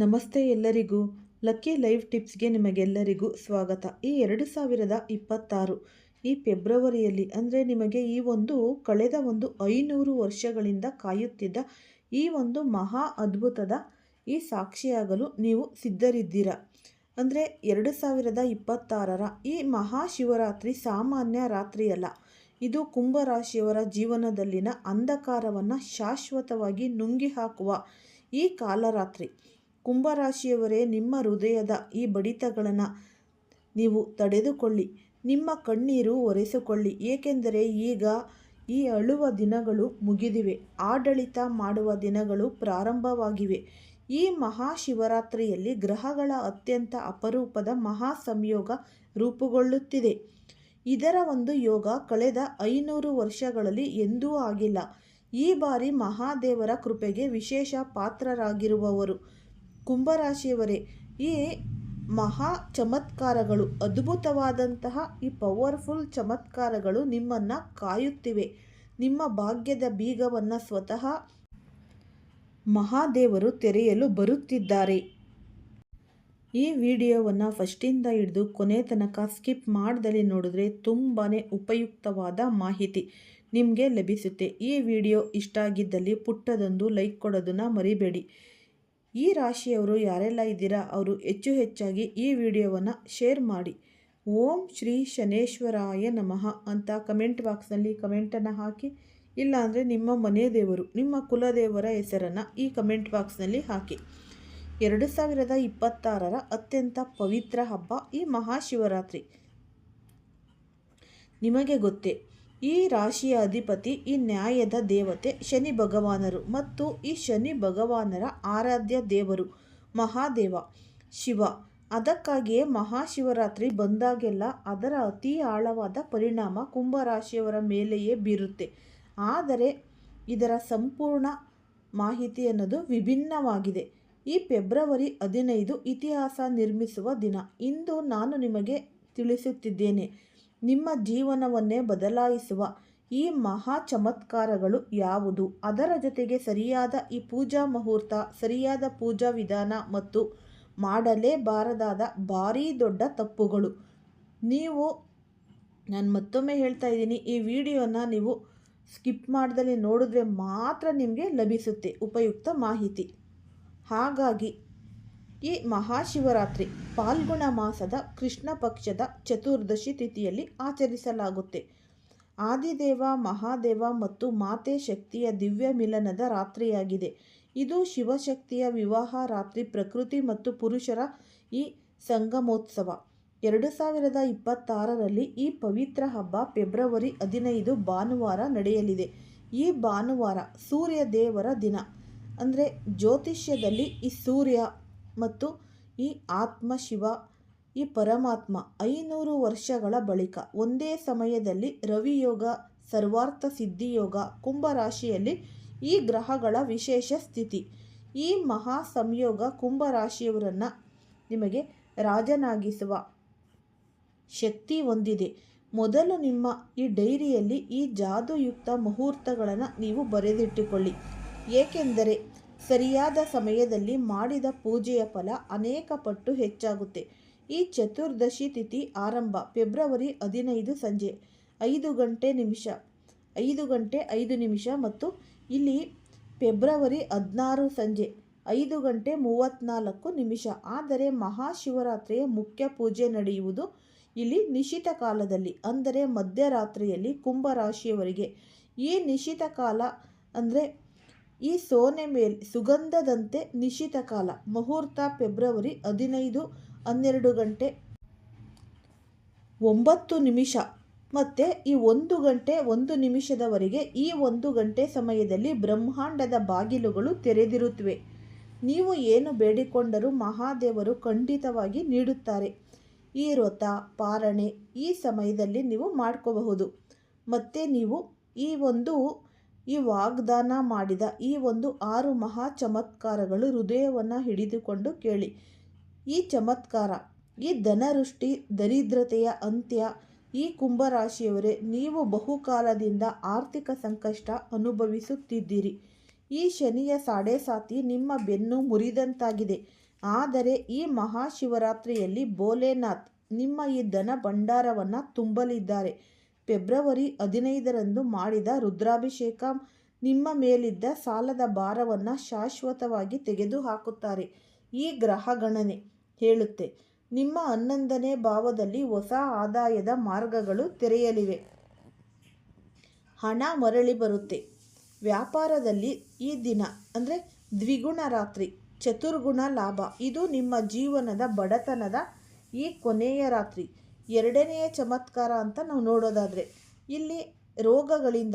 ನಮಸ್ತೆ ಎಲ್ಲರಿಗೂ. Lucky live ಟಿಪ್ಸ್ಗೆ ನಿಮಗೆಲ್ಲರಿಗೂ ಸ್ವಾಗತ. ಈ ಎರಡು ಸಾವಿರದ ಇಪ್ಪತ್ತಾರು, ಈ ಫೆಬ್ರವರಿಯಲ್ಲಿ, ಅಂದರೆ ನಿಮಗೆ ಈ ಒಂದು ಕಳೆದ ಒಂದು ಐನೂರು ವರ್ಷಗಳಿಂದ ಕಾಯುತ್ತಿದ್ದ ಈ ಒಂದು ಮಹಾ ಅದ್ಭುತದ ಈ ಸಾಕ್ಷಿಯಾಗಲು ನೀವು ಸಿದ್ಧರಿದ್ದೀರಾ? ಅಂದರೆ ಎರಡು ಸಾವಿರದ ಇಪ್ಪತ್ತಾರರ ಈ ಮಹಾಶಿವರಾತ್ರಿ ಸಾಮಾನ್ಯ ರಾತ್ರಿಯಲ್ಲ. ಇದು ಕುಂಭರಾಶಿಯವರ ಜೀವನದಲ್ಲಿನ ಅಂಧಕಾರವನ್ನು ಶಾಶ್ವತವಾಗಿ ನುಂಗಿ ಹಾಕುವ ಈ ಕಾಲರಾತ್ರಿ. ಕುಂಭರಾಶಿಯವರೇ, ನಿಮ್ಮ ಹೃದಯದ ಈ ಬಡಿತಗಳನ್ನು ನೀವು ತಡೆದುಕೊಳ್ಳಿ. ನಿಮ್ಮ ಕಣ್ಣೀರು ಒರೆಸಿಕೊಳ್ಳಿ. ಏಕೆಂದರೆ ಈಗ ಈ ಅಳುವ ದಿನಗಳು ಮುಗಿದಿವೆ. ಆಡಳಿತ ಮಾಡುವ ದಿನಗಳು ಪ್ರಾರಂಭವಾಗಿವೆ. ಈ ಮಹಾಶಿವರಾತ್ರಿಯಲ್ಲಿ ಗ್ರಹಗಳ ಅತ್ಯಂತ ಅಪರೂಪದ ಮಹಾ ಸಂಯೋಗ ರೂಪುಗೊಳ್ಳುತ್ತಿದೆ. ಇದರ ಒಂದು ಯೋಗ ಕಳೆದ ಐನೂರು ವರ್ಷಗಳಲ್ಲಿ ಎಂದೂ ಆಗಿಲ್ಲ. ಈ ಬಾರಿ ಮಹಾದೇವರ ಕೃಪೆಗೆ ವಿಶೇಷ ಪಾತ್ರರಾಗಿರುವವರು. ಕುಂಭರಾಶಿಯವರೇ, ಈ ಮಹಾ ಚಮತ್ಕಾರಗಳು, ಅದ್ಭುತವಾದಂತಹ ಈ ಪವರ್ಫುಲ್ ಚಮತ್ಕಾರಗಳು ನಿಮ್ಮನ್ನು ಕಾಯುತ್ತಿವೆ. ನಿಮ್ಮ ಭಾಗ್ಯದ ಬೀಗವನ್ನು ಸ್ವತಃ ಮಹಾದೇವರು ತೆರೆಯಲು ಬರುತ್ತಿದ್ದಾರೆ. ಈ ವಿಡಿಯೋವನ್ನು ಫಸ್ಟಿಂದ ಹಿಡಿದು ಕೊನೆ ತನಕ ಸ್ಕಿಪ್ ಮಾಡ್ದಲ್ಲಿ ನೋಡಿದ್ರೆ ತುಂಬಾ ಉಪಯುಕ್ತವಾದ ಮಾಹಿತಿ ನಿಮಗೆ ಲಭಿಸುತ್ತೆ. ಈ ವಿಡಿಯೋ ಇಷ್ಟ ಆಗಿದ್ದಲ್ಲಿ ಪುಟ್ಟದೊಂದು ಲೈಕ್ ಕೊಡೋದನ್ನು ಮರಿಬೇಡಿ. ಈ ರಾಶಿಯವರು ಯಾರೆಲ್ಲ ಇದ್ದೀರಾ ಅವರು ಹೆಚ್ಚು ಹೆಚ್ಚಾಗಿ ಈ ವಿಡಿಯೋವನ್ನು ಶೇರ್ ಮಾಡಿ. ಓಂ ಶ್ರೀ ಶನೇಶ್ವರಾಯ ನಮಃ ಅಂತ ಕಮೆಂಟ್ ಬಾಕ್ಸ್ನಲ್ಲಿ ಕಮೆಂಟನ್ನು ಹಾಕಿ. ಇಲ್ಲಾಂದರೆ ನಿಮ್ಮ ಮನೆ ದೇವರು, ನಿಮ್ಮ ಕುಲದೇವರ ಹೆಸರನ್ನು ಈ ಕಮೆಂಟ್ ಬಾಕ್ಸ್ನಲ್ಲಿ ಹಾಕಿ. ಎರಡು ಸಾವಿರದ ಇಪ್ಪತ್ತಾರರ ಅತ್ಯಂತ ಪವಿತ್ರ ಹಬ್ಬ ಈ ಮಹಾಶಿವರಾತ್ರಿ. ನಿಮಗೆ ಗೊತ್ತೇ ಈ ರಾಶಿಯ ಅಧಿಪತಿ, ಈ ನ್ಯಾಯದ ದೇವತೆ ಶನಿ ಭಗವಾನರು ಮತ್ತು ಈ ಶನಿ ಭಗವಾನರ ಆರಾಧ್ಯ ದೇವರು ಮಹಾದೇವ, ಶಿವ. ಅದಕ್ಕಾಗಿಯೇ ಮಹಾಶಿವರಾತ್ರಿ ಬಂದಾಗೆಲ್ಲ ಅದರ ಅತಿ ಆಳವಾದ ಪರಿಣಾಮ ಕುಂಭರಾಶಿಯವರ ಮೇಲೆಯೇ ಬೀರುತ್ತೆ. ಆದರೆ ಇದರ ಸಂಪೂರ್ಣ ಮಾಹಿತಿ ಅನ್ನೋದು ವಿಭಿನ್ನವಾಗಿದೆ. ಈ ಫೆಬ್ರವರಿ ಹದಿನೈದು ಇತಿಹಾಸ ನಿರ್ಮಿಸುವ ದಿನ. ಇಂದು ನಾನು ನಿಮಗೆ ತಿಳಿಸುತ್ತಿದ್ದೇನೆ. ನಿಮ್ಮ ಜೀವನವನ್ನೇ ಬದಲಾಯಿಸುವ ಈ ಮಹಾ ಚಮತ್ಕಾರಗಳು ಯಾವುದು? ಅದರ ಜೊತೆಗೆ ಸರಿಯಾದ ಈ ಪೂಜಾ ಮುಹೂರ್ತ, ಸರಿಯಾದ ಪೂಜಾ ವಿಧಾನ ಮತ್ತು ಮಾಡಲೇಬಾರದಾದ ಭಾರೀ ದೊಡ್ಡ ತಪ್ಪುಗಳು. ನೀವು, ನಾನು ಮತ್ತೊಮ್ಮೆ ಹೇಳ್ತಾ ಇದ್ದೀನಿ, ಈ ವಿಡಿಯೋನ ನೀವು ಸ್ಕಿಪ್ ಮಾಡಿದಲ್ಲಿ ನೋಡಿದ್ರೆ ಮಾತ್ರ ನಿಮಗೆ ಲಭಿಸುತ್ತೆ ಉಪಯುಕ್ತ ಮಾಹಿತಿ. ಹಾಗಾಗಿ ಈ ಮಹಾಶಿವರಾತ್ರಿ ಪಾಲ್ಗುಣ ಮಾಸದ ಕೃಷ್ಣ ಪಕ್ಷದ ಚತುರ್ದಶಿ ತಿಥಿಯಲ್ಲಿ ಆಚರಿಸಲಾಗುತ್ತೆ. ಆದಿದೇವ, ಮಹಾದೇವ ಮತ್ತು ಮಾತೆ ಶಕ್ತಿಯ ದಿವ್ಯ ಮಿಲನದ ರಾತ್ರಿಯಾಗಿದೆ. ಇದು ಶಿವಶಕ್ತಿಯ ವಿವಾಹ, ರಾತ್ರಿ ಪ್ರಕೃತಿ ಮತ್ತು ಪುರುಷರ ಈ ಸಂಗಮೋತ್ಸವ. ಎರಡು ಸಾವಿರದ ಇಪ್ಪತ್ತಾರರಲ್ಲಿ ಈ ಪವಿತ್ರ ಹಬ್ಬ ಫೆಬ್ರವರಿ ಹದಿನೈದು ಭಾನುವಾರ ನಡೆಯಲಿದೆ. ಈ ಭಾನುವಾರ ಸೂರ್ಯ ದೇವರ ದಿನ. ಅಂದರೆ ಜ್ಯೋತಿಷ್ಯದಲ್ಲಿ ಈ ಸೂರ್ಯ ಮತ್ತು ಈ ಆತ್ಮ ಶಿವ, ಈ ಪರಮಾತ್ಮ ಐನೂರು ವರ್ಷಗಳ ಬಳಿಕ ಒಂದೇ ಸಮಯದಲ್ಲಿ ರವಿಯೋಗ ಸರ್ವಾರ್ಥ ಸಿದ್ಧಿಯೋಗ ಕುಂಭರಾಶಿಯಲ್ಲಿ ಈ ಗ್ರಹಗಳ ವಿಶೇಷ ಸ್ಥಿತಿ. ಈ ಮಹಾ ಸಂಯೋಗ ಕುಂಭರಾಶಿಯವರನ್ನು ನಿಮಗೆ ರಾಜನಾಗಿಸುವ ಶಕ್ತಿ ಹೊಂದಿದೆ. ಮೊದಲು ನಿಮ್ಮ ಈ ಡೈರಿಯಲ್ಲಿ ಈ ಜಾದುಯುಕ್ತ ಮುಹೂರ್ತಗಳನ್ನು ನೀವು ಬರೆದಿಟ್ಟುಕೊಳ್ಳಿ. ಏಕೆಂದರೆ ಸರಿಯಾದ ಸಮಯದಲ್ಲಿ ಮಾಡಿದ ಪೂಜೆಯ ಫಲ ಅನೇಕ ಪಟ್ಟು ಹೆಚ್ಚಾಗುತ್ತೆ. ಈ ಚತುರ್ದಶಿ ತಿಥಿ ಆರಂಭ, ಫೆಬ್ರವರಿ ಹದಿನೈದು ಸಂಜೆ, ಐದು ಗಂಟೆ ನಿಮಿಷ, ಐದು ಗಂಟೆ ಐದು ನಿಮಿಷ ಮತ್ತು ಇಲ್ಲಿ ಫೆಬ್ರವರಿ ಹದಿನಾರು ಸಂಜೆ, ಐದು ಗಂಟೆ ಮೂವತ್ತ್ನಾಲ್ಕು ನಿಮಿಷ. ಆದರೆ ಮಹಾಶಿವರಾತ್ರಿಯ ಮುಖ್ಯ ಪೂಜೆ ನಡೆಯುವುದು ಇಲ್ಲಿ ನಿಶಿತ ಕಾಲದಲ್ಲಿ, ಅಂದರೆ ಮಧ್ಯರಾತ್ರಿಯಲ್ಲಿ ಕುಂಭರಾಶಿಯವರಿಗೆ. ಈ ನಿಶಿತ ಕಾಲ ಅಂದರೆ ಈ ಸೋನೆ ಮೇಲೆ ಸುಗಂಧದಂತೆ ನಿಶಿತ ಕಾಲ. ಮುಹೂರ್ತ ಫೆಬ್ರವರಿ ಹದಿನೈದು, ಹನ್ನೆರಡು ಗಂಟೆ ಒಂಬತ್ತು ನಿಮಿಷ. ಮತ್ತು ಈ ಒಂದು ಗಂಟೆ ಒಂದು ನಿಮಿಷದವರೆಗೆ ಈ ಒಂದು ಗಂಟೆ ಸಮಯದಲ್ಲಿ ಬ್ರಹ್ಮಾಂಡದ ಬಾಗಿಲುಗಳು ತೆರೆದಿರುತ್ತವೆ. ನೀವು ಏನು ಬೇಡಿಕೊಂಡರೂ ಮಹಾದೇವರು ಖಂಡಿತವಾಗಿ ನೀಡುತ್ತಾರೆ. ಈ ವ್ರತ, ಪಾರಣೆ ಈ ಸಮಯದಲ್ಲಿ ನೀವು ಮಾಡ್ಕೋಬಹುದು. ಮತ್ತು ನೀವು ಈ ಒಂದು ಈ ವಾಗ್ದಾನ ಮಾಡಿದ ಈ ಒಂದು ಆರು ಮಹಾ ಚಮತ್ಕಾರಗಳು ಹೃದಯವನ್ನು ಹಿಡಿದುಕೊಂಡು ಕೇಳಿ. ಈ ಚಮತ್ಕಾರ, ಈ ಧನವೃಷ್ಟಿ, ದರಿದ್ರತೆಯ ಅಂತ್ಯ, ಈ ಕುಂಭರಾಶಿಯವರೇ, ನೀವು ಬಹುಕಾಲದಿಂದ ಆರ್ಥಿಕ ಸಂಕಷ್ಟ ಅನುಭವಿಸುತ್ತಿದ್ದೀರಿ. ಈ ಶನಿಯ ಸಾಡೆ ಸಾತಿ ನಿಮ್ಮ ಬೆನ್ನು ಮುರಿದಂತಾಗಿದೆ. ಆದರೆ ಈ ಮಹಾಶಿವರಾತ್ರಿಯಲ್ಲಿ ಭೋಲೆನಾಥ್ ನಿಮ್ಮ ಈ ಧನ ಭಂಡಾರವನ್ನು ತುಂಬಲಿದ್ದಾರೆ. ಫೆಬ್ರವರಿ ಹದಿನೈದರಂದು ಮಾಡಿದ ರುದ್ರಾಭಿಷೇಕ ನಿಮ್ಮ ಮೇಲಿದ್ದ ಸಾಲದ ಭಾರವನ್ನು ಶಾಶ್ವತವಾಗಿ ತೆಗೆದುಹಾಕುತ್ತಾರೆ. ಈ ಗ್ರಹ ಗಣನೆ ಹೇಳುತ್ತೆ. ನಿಮ್ಮ ಹನ್ನೊಂದನೇ ಭಾವದಲ್ಲಿ ಹೊಸ ಆದಾಯದ ಮಾರ್ಗಗಳು ತೆರೆಯಲಿವೆ. ಹಣ ಮರಳಿ ಬರುತ್ತೆ. ವ್ಯಾಪಾರದಲ್ಲಿ ಈ ದಿನ ಅಂದರೆ ದ್ವಿಗುಣ ರಾತ್ರಿ, ಚತುರ್ಗುಣ ಲಾಭ. ಇದು ನಿಮ್ಮ ಜೀವನದ ಬಡತನದ ಈ ಕೊನೆಯ ರಾತ್ರಿ. ಎರಡನೆಯ ಚಮತ್ಕಾರ ಅಂತ ನಾವು ನೋಡೋದಾದರೆ, ಇಲ್ಲಿ ರೋಗಗಳಿಂದ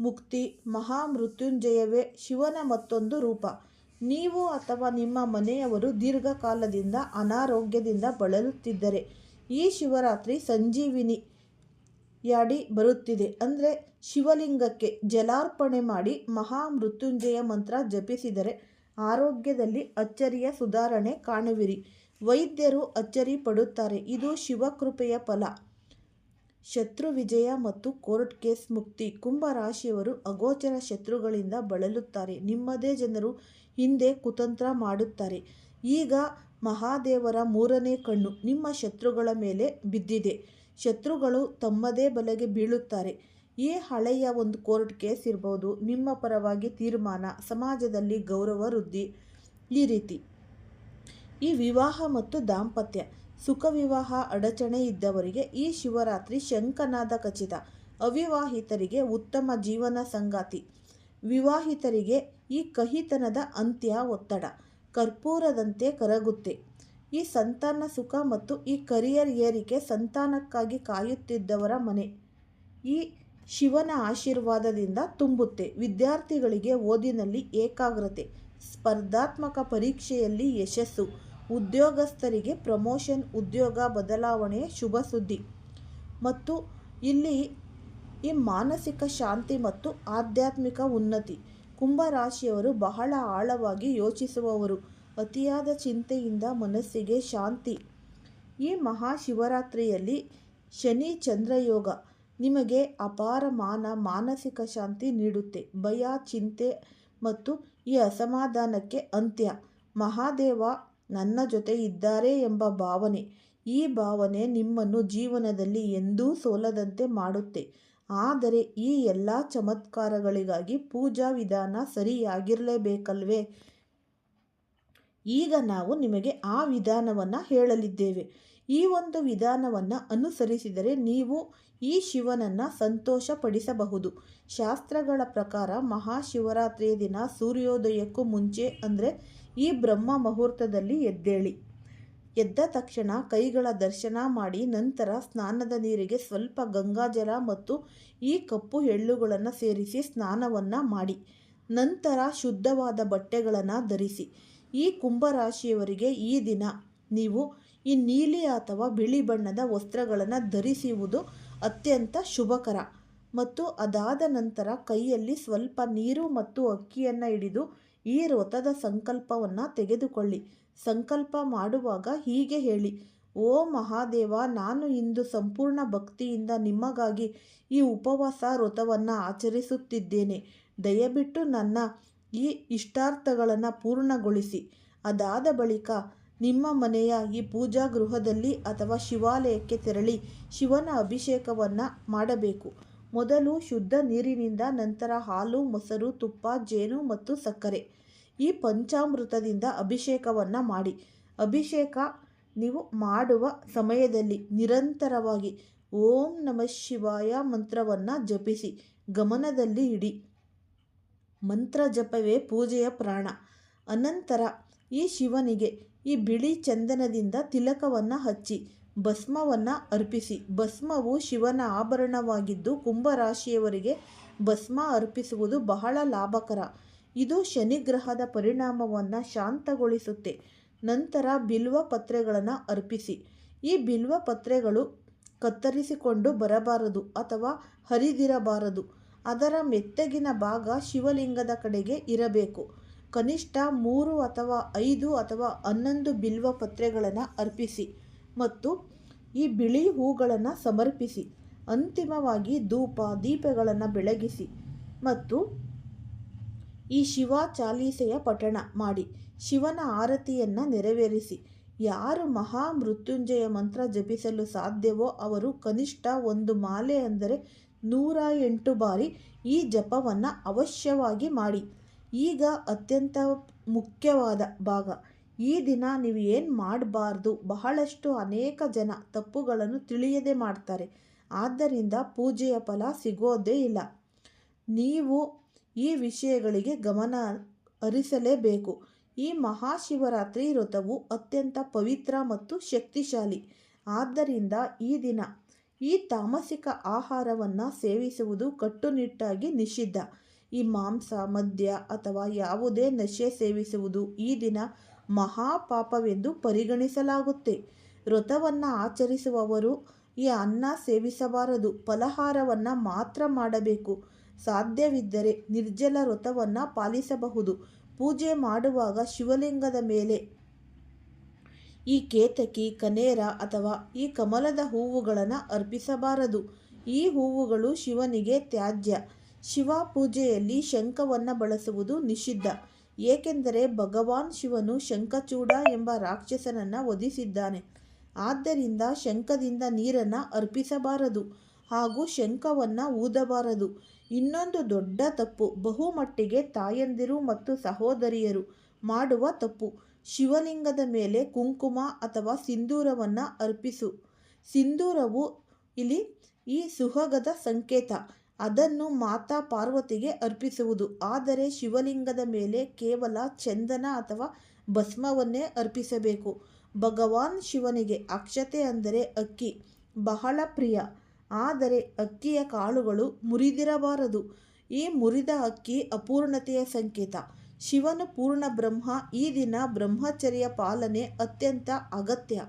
ಮುಕ್ತಿ ಮಹಾಮೃತ್ಯುಂಜಯವೇ ಶಿವನ ಮತ್ತೊಂದು ರೂಪ. ನೀವು ಅಥವಾ ನಿಮ್ಮ ಮನೆಯವರು ದೀರ್ಘಕಾಲದಿಂದ ಅನಾರೋಗ್ಯದಿಂದ ಬಳಲುತ್ತಿದ್ದರೆ, ಈ ಶಿವರಾತ್ರಿ ಸಂಜೀವಿನಿ ಯಾಡಿ ಬರುತ್ತಿದೆ. ಅಂದರೆ ಶಿವಲಿಂಗಕ್ಕೆ ಜಲಾರ್ಪಣೆ ಮಾಡಿ ಮಹಾಮೃತ್ಯುಂಜಯ ಮಂತ್ರ ಜಪಿಸಿದರೆ, ಆರೋಗ್ಯದಲ್ಲಿ ಅಚ್ಚರಿಯ ಸುಧಾರಣೆ ಕಾಣುವಿರಿ. ವೈದ್ಯರು ಅಚ್ಚರಿ ಪಡುತ್ತಾರೆ. ಇದು ಶಿವಕೃಪೆಯ ಫಲ. ಶತ್ರು ವಿಜಯ ಮತ್ತು ಕೋರ್ಟ್ ಕೇಸ್ ಮುಕ್ತಿ. ಕುಂಭ ರಾಶಿಯವರು ಅಗೋಚರ ಶತ್ರುಗಳಿಂದ ಬಳಲುತ್ತಾರೆ. ನಿಮ್ಮದೇ ಜನರು ಹಿಂದೆ ಕುತಂತ್ರ ಮಾಡುತ್ತಾರೆ. ಈಗ ಮಹಾದೇವರ ಮೂರನೇ ಕಣ್ಣು. ನಿಮ್ಮ ಶತ್ರುಗಳ ಮೇಲೆ ಬಿದ್ದಿದೆ. ಶತ್ರುಗಳು ತಮ್ಮದೇ ಬಲೆಗೆ ಬೀಳುತ್ತಾರೆ. ಈ ಹಳೆಯ ಒಂದು ಕೋರ್ಟ್ ಕೇಸ್ ಇರ್ಬೋದು. ನಿಮ್ಮ ಪರವಾಗಿ ತೀರ್ಮಾನ. ಸಮಾಜದಲ್ಲಿ ಗೌರವ ವೃದ್ಧಿ. ಈ ರೀತಿ. ಈ ವಿವಾಹ ಮತ್ತು ದಾಂಪತ್ಯ, ಸುಖ ವಿವಾಹ ಅಡಚಣೆ ಇದ್ದವರಿಗೆ ಈ ಶಿವರಾತ್ರಿ ಶಂಕನಾದ ಖಚಿತ. ಅವಿವಾಹಿತರಿಗೆ ಉತ್ತಮ ಜೀವನ ಸಂಗಾತಿ. ವಿವಾಹಿತರಿಗೆ ಈ ಕಹಿತನದ ಅಂತ್ಯ ಒತ್ತಡ. ಕರ್ಪೂರದಂತೆ ಕರಗುತ್ತೆ. ಈ ಸಂತಾನ ಸುಖ ಮತ್ತು ಈ ಕರಿಯರ್ ಏರಿಕೆ ಸಂತಾನಕ್ಕಾಗಿ ಕಾಯುತ್ತಿದ್ದವರ ಮನೆ. ಈ ಶಿವನ ಆಶೀರ್ವಾದದಿಂದ ತುಂಬುತ್ತೆ. ವಿದ್ಯಾರ್ಥಿಗಳಿಗೆ ಓದಿನಲ್ಲಿ ಏಕಾಗ್ರತೆ, ಸ್ಪರ್ಧಾತ್ಮಕ ಪರೀಕ್ಷೆಯಲ್ಲಿ ಯಶಸ್ಸು. ಉದ್ಯೋಗಸ್ಥರಿಗೆ ಪ್ರಮೋಷನ್, ಉದ್ಯೋಗ ಬದಲಾವಣೆಯ ಶುಭ ಸುದ್ದಿ. ಮತ್ತು ಇಲ್ಲಿ ಈ ಮಾನಸಿಕ ಶಾಂತಿ ಮತ್ತು ಆಧ್ಯಾತ್ಮಿಕ ಉನ್ನತಿ. ಕುಂಭರಾಶಿಯವರು ಬಹಳ ಆಳವಾಗಿ ಯೋಚಿಸುವವರು. ಅತಿಯಾದ ಚಿಂತೆಯಿಂದ ಮನಸ್ಸಿಗೆ ಶಾಂತಿ. ಈ ಮಹಾಶಿವರಾತ್ರಿಯಲ್ಲಿ ಶನಿ ಚಂದ್ರಯೋಗ ನಿಮಗೆ ಅಪಾರ ಮಾನ, ಮಾನಸಿಕ ಶಾಂತಿ ನೀಡುತ್ತೆ. ಭಯ, ಚಿಂತೆ ಮತ್ತು ಈ ಅಸಮಾಧಾನಕ್ಕೆ ಅಂತ್ಯ. ಮಹಾದೇವ ನನ್ನ ಜೊತೆ ಇದ್ದಾರೆ ಎಂಬ ಭಾವನೆ. ಈ ಭಾವನೆ ನಿಮ್ಮನ್ನು ಜೀವನದಲ್ಲಿ ಎಂದೂ ಸೋಲದಂತೆ ಮಾಡುತ್ತೆ. ಆದರೆ ಈ ಎಲ್ಲ ಚಮತ್ಕಾರಗಳಿಗಾಗಿ ಪೂಜಾ ವಿಧಾನ ಸರಿಯಾಗಿರಲೇಬೇಕಲ್ವೇ? ಈಗ ನಾವು ನಿಮಗೆ ಆ ವಿಧಾನವನ್ನು ಹೇಳಲಿದ್ದೇವೆ. ಈ ಒಂದು ವಿಧಾನವನ್ನು ಅನುಸರಿಸಿದರೆ ನೀವು ಈ ಶಿವನನ್ನು ಸಂತೋಷಪಡಿಸಬಹುದು. ಶಾಸ್ತ್ರಗಳ ಪ್ರಕಾರ ಮಹಾಶಿವರಾತ್ರಿಯ ದಿನ ಸೂರ್ಯೋದಯಕ್ಕೂ ಮುಂಚೆ ಅಂದರೆ ಈ ಬ್ರಹ್ಮ ಮುಹೂರ್ತದಲ್ಲಿ ಎದ್ದೇಳಿ. ಎದ್ದ ತಕ್ಷಣ ಕೈಗಳ ದರ್ಶನ ಮಾಡಿ ನಂತರ ಸ್ನಾನದ ನೀರಿಗೆ ಸ್ವಲ್ಪ ಗಂಗಾಜಲ ಮತ್ತು ಈ ಕಪ್ಪು ಎಳ್ಳುಗಳನ್ನು ಸೇರಿಸಿ ಸ್ನಾನವನ್ನು ಮಾಡಿ. ನಂತರ ಶುದ್ಧವಾದ ಬಟ್ಟೆಗಳನ್ನು ಧರಿಸಿ. ಈ ಕುಂಭರಾಶಿಯವರಿಗೆ ಈ ದಿನ ನೀವು ಈ ನೀಲಿ ಅಥವಾ ಬಿಳಿ ಬಣ್ಣದ ವಸ್ತ್ರಗಳನ್ನು ಧರಿಸುವುದು ಅತ್ಯಂತ ಶುಭಕರ ಮತ್ತು ಅದಾದ ನಂತರ ಕೈಯಲ್ಲಿ ಸ್ವಲ್ಪ ನೀರು ಮತ್ತು ಅಕ್ಕಿಯನ್ನು ಹಿಡಿದು ಈ ವ್ರತದ ಸಂಕಲ್ಪವನ್ನು ತೆಗೆದುಕೊಳ್ಳಿ. ಸಂಕಲ್ಪ ಮಾಡುವಾಗ ಹೀಗೆ ಹೇಳಿ, ಓ ಮಹಾದೇವ, ನಾನು ಇಂದು ಸಂಪೂರ್ಣ ಭಕ್ತಿಯಿಂದ ನಿಮಗಾಗಿ ಈ ಉಪವಾಸ ವ್ರತವನ್ನು ಆಚರಿಸುತ್ತಿದ್ದೇನೆ. ದಯವಿಟ್ಟು ನನ್ನ ಈ ಇಷ್ಟಾರ್ಥಗಳನ್ನು ಪೂರ್ಣಗೊಳಿಸಿ. ಅದಾದ ಬಳಿಕ ನಿಮ್ಮ ಮನೆಯ ಈ ಪೂಜಾ ಗೃಹದಲ್ಲಿ ಅಥವಾ ಶಿವಾಲಯಕ್ಕೆ ತೆರಳಿ ಶಿವನ ಅಭಿಷೇಕವನ್ನು ಮಾಡಬೇಕು. ಮೊದಲು ಶುದ್ಧ ನೀರಿನಿಂದ ನಂತರ ಹಾಲು, ಮೊಸರು, ತುಪ್ಪ, ಜೇನು ಮತ್ತು ಸಕ್ಕರೆ. ಈ ಪಂಚಾಮೃತದಿಂದ ಅಭಿಷೇಕವನ್ನು ಮಾಡಿ. ಅಭಿಷೇಕ ನೀವು ಮಾಡುವ ಸಮಯದಲ್ಲಿ ನಿರಂತರವಾಗಿ ಓಂ ನಮಃ ಶಿವಾಯ ಮಂತ್ರವನ್ನು ಜಪಿಸಿ, ಗಮನದಲ್ಲಿ ಇಡಿ. ಮಂತ್ರ ಜಪವೇ ಪೂಜೆಯ ಪ್ರಾಣ. ಅನಂತರ ಈ ಶಿವನಿಗೆ ಈ ಬಿಳಿ ಚಂದನದಿಂದ ತಿಲಕವನ್ನು ಹಚ್ಚಿ, ಭಸ್ಮವನ್ನು ಅರ್ಪಿಸಿ. ಭಸ್ಮವು ಶಿವನ ಆಭರಣವಾಗಿದ್ದು ಕುಂಭರಾಶಿಯವರಿಗೆ ಭಸ್ಮ ಅರ್ಪಿಸುವುದು ಬಹಳ ಲಾಭಕರ. ಇದು ಶನಿಗ್ರಹದ ಪರಿಣಾಮವನ್ನು ಶಾಂತಗೊಳಿಸುತ್ತೆ. ನಂತರ ಬಿಲ್ವ ಪತ್ರೆಗಳನ್ನು ಅರ್ಪಿಸಿ. ಈ ಬಿಲ್ವ ಪತ್ರೆಗಳು ಕತ್ತರಿಸಿಕೊಂಡು ಬರಬಾರದು ಅಥವಾ ಹರಿದಿರಬಾರದು. ಅದರ ಮೆತ್ತಗಿನ ಭಾಗ ಶಿವಲಿಂಗದ ಕಡೆಗೆ ಇರಬೇಕು. ಕನಿಷ್ಠ ಮೂರು ಅಥವಾ ಐದು ಅಥವಾ ಹನ್ನೊಂದು ಬಿಲ್ವ ಪತ್ರೆಗಳನ್ನು ಅರ್ಪಿಸಿ ಮತ್ತು ಈ ಬಿಳಿ ಹೂಗಳನ್ನು ಸಮರ್ಪಿಸಿ, ಅಂತಿಮವಾಗಿ ಧೂಪ, ದೀಪಗಳನ್ನು ಬೆಳಗಿಸಿ ಮತ್ತು ಈ ಶಿವ ಚಾಲೀಸೆಯ ಪಠಣ ಮಾಡಿ, ಶಿವನ ಆರತಿಯನ್ನು ನೆರವೇರಿಸಿ. ಯಾರು ಮಹಾ ಮೃತ್ಯುಂಜಯ ಮಂತ್ರ ಜಪಿಸಲು ಸಾಧ್ಯವೋ ಅವರು ಕನಿಷ್ಠ ಒಂದು ಮಾಲೆ ಅಂದರೆ ನೂರ ಎಂಟು ಬಾರಿ ಈ ಜಪವನ್ನು ಅವಶ್ಯವಾಗಿ ಮಾಡಿ. ಈಗ ಅತ್ಯಂತ ಮುಖ್ಯವಾದ ಭಾಗ. ಈ ದಿನ ನೀವು ಏನು ಮಾಡಬಾರ್ದು? ಬಹಳಷ್ಟು ಅನೇಕ ಜನ ತಪ್ಪುಗಳನ್ನು ತಿಳಿಯದೆ ಮಾಡ್ತಾರೆ. ಆದ್ದರಿಂದ ಪೂಜೆಯ ಫಲ ಸಿಗೋದೇ ಇಲ್ಲ. ನೀವು ಈ ವಿಷಯಗಳಿಗೆ ಗಮನ ಹರಿಸಲೇಬೇಕು. ಈ ಮಹಾಶಿವರಾತ್ರಿ ವ್ರತವು ಅತ್ಯಂತ ಪವಿತ್ರ ಮತ್ತು ಶಕ್ತಿಶಾಲಿ. ಆದ್ದರಿಂದ ಈ ದಿನ ಈ ತಾಮಸಿಕ ಆಹಾರವನ್ನು ಸೇವಿಸುವುದು ಕಟ್ಟುನಿಟ್ಟಾಗಿ ನಿಷಿದ್ಧ. ಈ ಮಾಂಸ, ಮದ್ಯ ಅಥವಾ ಯಾವುದೇ ನಶೆ ಸೇವಿಸುವುದು ಈ ದಿನ ಮಹಾಪಾಪವೆಂದು ಪರಿಗಣಿಸಲಾಗುತ್ತೆ. ವ್ರತವನ್ನು ಆಚರಿಸುವವರು ಈ ಅನ್ನ ಸೇವಿಸಬಾರದು, ಫಲಹಾರವನ್ನು ಮಾತ್ರ ಮಾಡಬೇಕು. ಸಾಧ್ಯವಿದ್ದರೆ ನಿರ್ಜಲ ವ್ರತವನ್ನು ಪಾಲಿಸಬಹುದು. ಪೂಜೆ ಮಾಡುವಾಗ ಶಿವಲಿಂಗದ ಮೇಲೆ ಈ ಕೇತಕಿ, ಕನೇರ ಅಥವಾ ಈ ಕಮಲದ ಹೂವುಗಳನ್ನು ಅರ್ಪಿಸಬಾರದು. ಈ ಹೂವುಗಳು ಶಿವನಿಗೆ ತ್ಯಾಜ್ಯ. ಶಿವ ಪೂಜೆಯಲ್ಲಿ ಶಂಖವನ್ನು ಬಳಸುವುದು ನಿಷಿದ್ಧ. ಏಕೆಂದರೆ ಭಗವಾನ್ ಶಿವನು ಶಂಖಚೂಡ ಎಂಬ ರಾಕ್ಷಸನನ್ನು ಒದಿಸಿದ್ದಾನೆ ಆದ್ದರಿಂದ ಶಂಖದಿಂದ ನೀರನ್ನು ಅರ್ಪಿಸಬಾರದು ಹಾಗೂ ಶಂಖವನ್ನು ಊದಬಾರದು. ಇನ್ನೊಂದು ದೊಡ್ಡ ತಪ್ಪು. ಬಹುಮಟ್ಟಿಗೆ ತಾಯಂದಿರು ಮತ್ತು ಸಹೋದರಿಯರು ಮಾಡುವ ತಪ್ಪು. ಶಿವಲಿಂಗದ ಮೇಲೆ ಕುಂಕುಮ ಅಥವಾ ಸಿಂಧೂರವನ್ನು ಅರ್ಪಿಸು. ಸಿಂಧೂರವು ಇಲ್ಲಿ ಈ ಸುಹಗದ ಸಂಕೇತ. ಅದನ್ನು ಮಾತಾ ಪಾರ್ವತಿಗೆ ಅರ್ಪಿಸುವುದು. ಆದರೆ ಶಿವಲಿಂಗದ ಮೇಲೆ ಕೇವಲ ಚಂದನ ಅಥವಾ ಭಸ್ಮವನ್ನೇ ಅರ್ಪಿಸಬೇಕು. ಭಗವಾನ್ ಶಿವನಿಗೆ ಅಕ್ಷತೆ ಅಂದರೆ ಅಕ್ಕಿ, ಬಹಳ ಪ್ರಿಯ. ಆದರೆ ಅಕ್ಕಿಯ ಕಾಳುಗಳು ಮುರಿದಿರಬಾರದು. ಈ ಮುರಿದ ಅಕ್ಕಿ ಅಪೂರ್ಣತೆಯ ಸಂಕೇತ. ಶಿವನು ಪೂರ್ಣ ಬ್ರಹ್ಮ, ಈ ದಿನ ಬ್ರಹ್ಮಚರ್ಯ ಪಾಲನೆ ಅತ್ಯಂತ ಅಗತ್ಯ.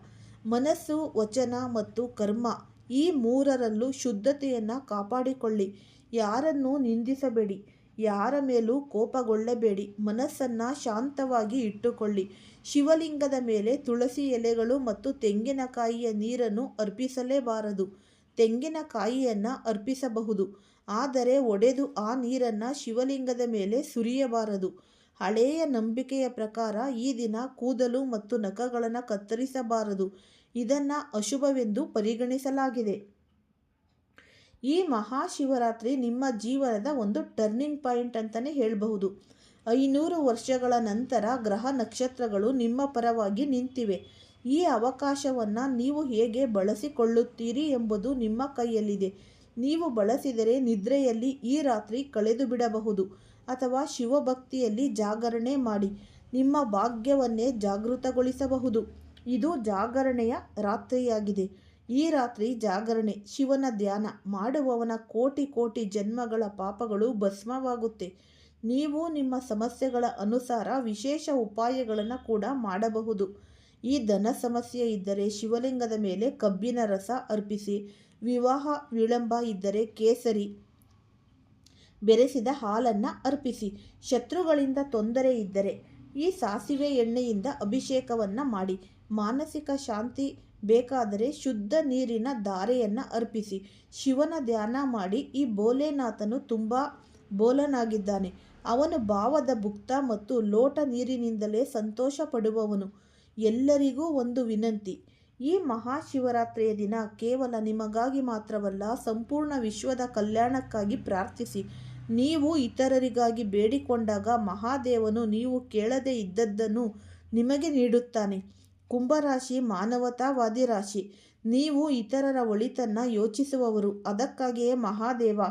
ಮನಸ್ಸು, ವಚನ ಮತ್ತು ಕರ್ಮ ಈ ಮೂರರಲ್ಲೂ ಶುದ್ಧತೆಯನ್ನು ಕಾಪಾಡಿಕೊಳ್ಳಿ. ಯಾರನ್ನೂ ನಿಂದಿಸಬೇಡಿ. ಯಾರ ಮೇಲೂ ಕೋಪಗೊಳ್ಳಬೇಡಿ. ಮನಸ್ಸನ್ನು ಶಾಂತವಾಗಿ ಇಟ್ಟುಕೊಳ್ಳಿ. ಶಿವಲಿಂಗದ ಮೇಲೆ ತುಳಸಿ ಎಲೆಗಳು ಮತ್ತು ತೆಂಗಿನಕಾಯಿಯ ನೀರನ್ನು ಅರ್ಪಿಸಲೇಬಾರದು. ತೆಂಗಿನಕಾಯಿಯನ್ನು ಅರ್ಪಿಸಬಹುದು. ಆದರೆ ಒಡೆದು ಆ ನೀರನ್ನು ಶಿವಲಿಂಗದ ಮೇಲೆ ಸುರಿಯಬಾರದು. ಹಳೆಯ ನಂಬಿಕೆಯ ಪ್ರಕಾರ ಈ ದಿನ ಕೂದಲು ಮತ್ತು ನಖಗಳನ್ನು ಕತ್ತರಿಸಬಾರದು. ಇದನ್ನು ಅಶುಭವೆಂದು ಪರಿಗಣಿಸಲಾಗಿದೆ. ಈ ಮಹಾಶಿವರಾತ್ರಿ ನಿಮ್ಮ ಜೀವನದ ಒಂದು ಟರ್ನಿಂಗ್ ಪಾಯಿಂಟ್ ಅಂತಲೇ ಹೇಳಬಹುದು. ಐನೂರು ವರ್ಷಗಳ ನಂತರ ಗ್ರಹ ನಕ್ಷತ್ರಗಳು ನಿಮ್ಮ ಪರವಾಗಿ ನಿಂತಿವೆ. ಈ ಅವಕಾಶವನ್ನು ನೀವು ಹೇಗೆ ಬಳಸಿಕೊಳ್ಳುತ್ತೀರಿ ಎಂಬುದು ನಿಮ್ಮ ಕೈಯಲ್ಲಿದೆ. ನೀವು ಬಳಸಿದರೆ ನಿದ್ರೆಯಲ್ಲಿ ಈ ರಾತ್ರಿ ಕಳೆದು ಬಿಡಬಹುದು. ಅಥವಾ ಶಿವಭಕ್ತಿಯಲ್ಲಿ ಜಾಗರಣೆ ಮಾಡಿ ನಿಮ್ಮ ಭಾಗ್ಯವನ್ನೇ ಜಾಗೃತಗೊಳಿಸಬಹುದು. ಇದು ಜಾಗರಣೆಯ ರಾತ್ರಿಯಾಗಿದೆ. ಈ ರಾತ್ರಿ ಜಾಗರಣೆ, ಶಿವನ ಧ್ಯಾನ ಮಾಡುವವನ ಕೋಟಿ ಕೋಟಿ ಜನ್ಮಗಳ ಪಾಪಗಳು ಭಸ್ಮವಾಗುತ್ತೆ. ನೀವು ನಿಮ್ಮ ಸಮಸ್ಯೆಗಳ ಅನುಸಾರ ವಿಶೇಷ ಉಪಾಯಗಳನ್ನು ಕೂಡ ಮಾಡಬಹುದು. ಈ ಧನ ಸಮಸ್ಯೆ ಇದ್ದರೆ ಶಿವಲಿಂಗದ ಮೇಲೆ ಕಬ್ಬಿನ ರಸ ಅರ್ಪಿಸಿ, ವಿವಾಹ ವಿಳಂಬ ಇದ್ದರೆ ಕೇಸರಿ ಬೆರೆಸಿದ ಹಾಲನ್ನು ಅರ್ಪಿಸಿ, ಶತ್ರುಗಳಿಂದ ತೊಂದರೆ ಇದ್ದರೆ ಈ ಸಾಸಿವೆ ಎಣ್ಣೆಯಿಂದ ಅಭಿಷೇಕವನ್ನು ಮಾಡಿ. ಮಾನಸಿಕ ಶಾಂತಿ ಬೇಕಾದರೆ ಶುದ್ಧ ನೀರಿನ ಧಾರೆಯನ್ನು ಅರ್ಪಿಸಿ. ಶಿವನ ಧ್ಯಾನ ಮಾಡಿ ಈ ಭೋಲೆನಾಥನು ತುಂಬ ಬೋಲನಾಗಿದ್ದಾನೆ. ಅವನು ಭಾವದ ಭುಕ್ತ ಮತ್ತು ಲೋಟ ನೀರಿನಿಂದಲೇ ಸಂತೋಷ ಪಡುವವನು ಎಲ್ಲರಿಗೂ ಒಂದು ವಿನಂತಿ. ಈ ಮಹಾಶಿವರಾತ್ರಿಯ ದಿನ ಕೇವಲ ನಿಮಗಾಗಿ ಮಾತ್ರವಲ್ಲ, ಸಂಪೂರ್ಣ ವಿಶ್ವದ ಕಲ್ಯಾಣಕ್ಕಾಗಿ ಪ್ರಾರ್ಥಿಸಿ. ನೀವು ಇತರರಿಗಾಗಿ ಬೇಡಿಕೊಂಡಾಗ ಮಹಾದೇವನು ನೀವು ಕೇಳದೇ ಇದ್ದದ್ದನ್ನು ನಿಮಗೆ ನೀಡುತ್ತಾನೆ. ಕುಂಭರಾಶಿ, ಮಾನವತಾವಾದಿ ರಾಶಿ. ನೀವು ಇತರರ ಒಳಿತನ್ನ ಯೋಚಿಸುವವರು. ಅದಕ್ಕಾಗಿಯೇ ಮಹಾದೇವ,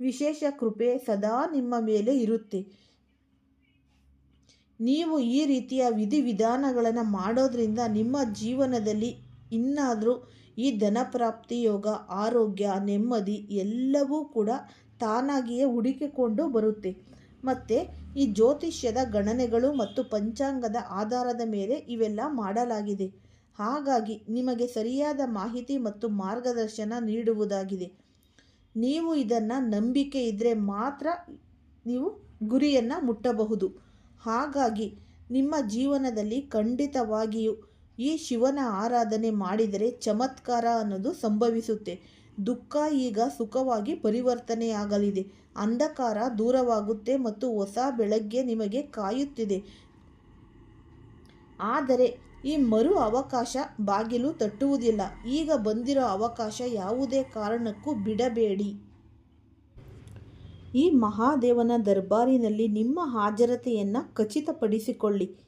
ವಿಶೇಷ ಕೃಪೆ ಸದಾ ನಿಮ್ಮ ಮೇಲೆ ಇರುತ್ತೆ. ನೀವು ಈ ರೀತಿಯ ವಿಧಿವಿಧಾನಗಳನ್ನು ಮಾಡೋದ್ರಿಂದ ನಿಮ್ಮ ಜೀವನದಲ್ಲಿ ಇನ್ನಾದರೂ ಈ ಧನಪ್ರಾಪ್ತಿ, ಯೋಗ, ಆರೋಗ್ಯ, ನೆಮ್ಮದಿ ಎಲ್ಲವೂ ಕೂಡ ತಾನಾಗಿಯೇ ಹುಡುಕಿಕೊಂಡು ಬರುತ್ತೆ. ಮತ್ತು ಈ ಜ್ಯೋತಿಷ್ಯದ ಗಣನೆಗಳು ಮತ್ತು ಪಂಚಾಂಗದ ಆಧಾರದ ಮೇಲೆ ಇವೆಲ್ಲ ಮಾಡಲಾಗಿದೆ. ಹಾಗಾಗಿ ನಿಮಗೆ ಸರಿಯಾದ ಮಾಹಿತಿ ಮತ್ತು ಮಾರ್ಗದರ್ಶನ ನೀಡುವುದಾಗಿದೆ. ನೀವು ಇದನ್ನು ನಂಬಿಕೆ ಇದ್ದರೆ ಮಾತ್ರ ನೀವು ಗುರಿಯನ್ನು ಮುಟ್ಟಬಹುದು. ಹಾಗಾಗಿ ನಿಮ್ಮ ಜೀವನದಲ್ಲಿ ಖಂಡಿತವಾಗಿಯೂ ಈ ಶಿವನ ಆರಾಧನೆ ಮಾಡಿದರೆ ಚಮತ್ಕಾರ ಅನ್ನೋದು ಸಂಭವಿಸುತ್ತೆ. ದುಃಖ ಈಗ ಸುಖವಾಗಿ ಪರಿವರ್ತನೆಯಾಗಲಿದೆ. ಅಂಧಕಾರ ದೂರವಾಗುತ್ತೆ ಮತ್ತು ಹೊಸ ಬೆಳಗ್ಗೆ ನಿಮಗೆ ಕಾಯುತ್ತಿದೆ. ಆದರೆ ಈ ಮರು ಅವಕಾಶ ಬಾಗಿಲು ತಟ್ಟುವುದಿಲ್ಲ. ಈಗ ಬಂದಿರೋ ಅವಕಾಶ ಯಾವುದೇ ಕಾರಣಕ್ಕೂ ಬಿಡಬೇಡಿ. ಈ ಮಹಾದೇವನ ದರ್ಬಾರಿನಲ್ಲಿ ನಿಮ್ಮ ಹಾಜರತೆಯನ್ನು ಖಚಿತಪಡಿಸಿಕೊಳ್ಳಿ.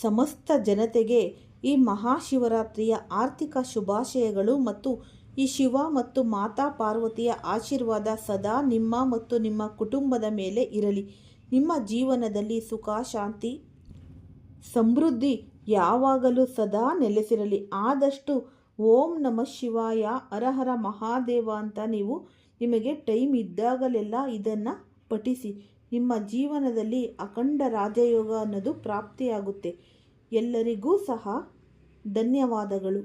ಸಮಸ್ತ ಜನತೆಗೆ ಈ ಮಹಾಶಿವರಾತ್ರಿಯ ಆರ್ಥಿಕ ಶುಭಾಶಯಗಳು ಮತ್ತು ಈ ಶಿವ ಮತ್ತು ಮಾತಾ ಪಾರ್ವತಿಯ ಆಶೀರ್ವಾದ ಸದಾ ನಿಮ್ಮ ಮತ್ತು ನಿಮ್ಮ ಕುಟುಂಬದ ಮೇಲೆ ಇರಲಿ. ನಿಮ್ಮ ಜೀವನದಲ್ಲಿ ಸುಖ, ಶಾಂತಿ, ಸಮೃದ್ಧಿ ಯಾವಾಗಲೂ ಸದಾ ನೆಲೆಸಿರಲಿ. ಆದಷ್ಟು ಓಂ ನಮಃ ಶಿವಾಯ ಹರಹರ ಮಹಾದೇವ ಅಂತ ನೀವು ನಿಮಗೆ ಟೈಮ್ ಇದ್ದಾಗಲೆಲ್ಲ ಇದನ್ನು ಪಠಿಸಿ. ನಿಮ್ಮ ಜೀವನದಲ್ಲಿ ಅಖಂಡ ರಾಜಯೋಗ ಅನ್ನೋದು ಪ್ರಾಪ್ತಿಯಾಗುತ್ತೆ. ಎಲ್ಲರಿಗೂ ಸಹ ಧನ್ಯವಾದಗಳು.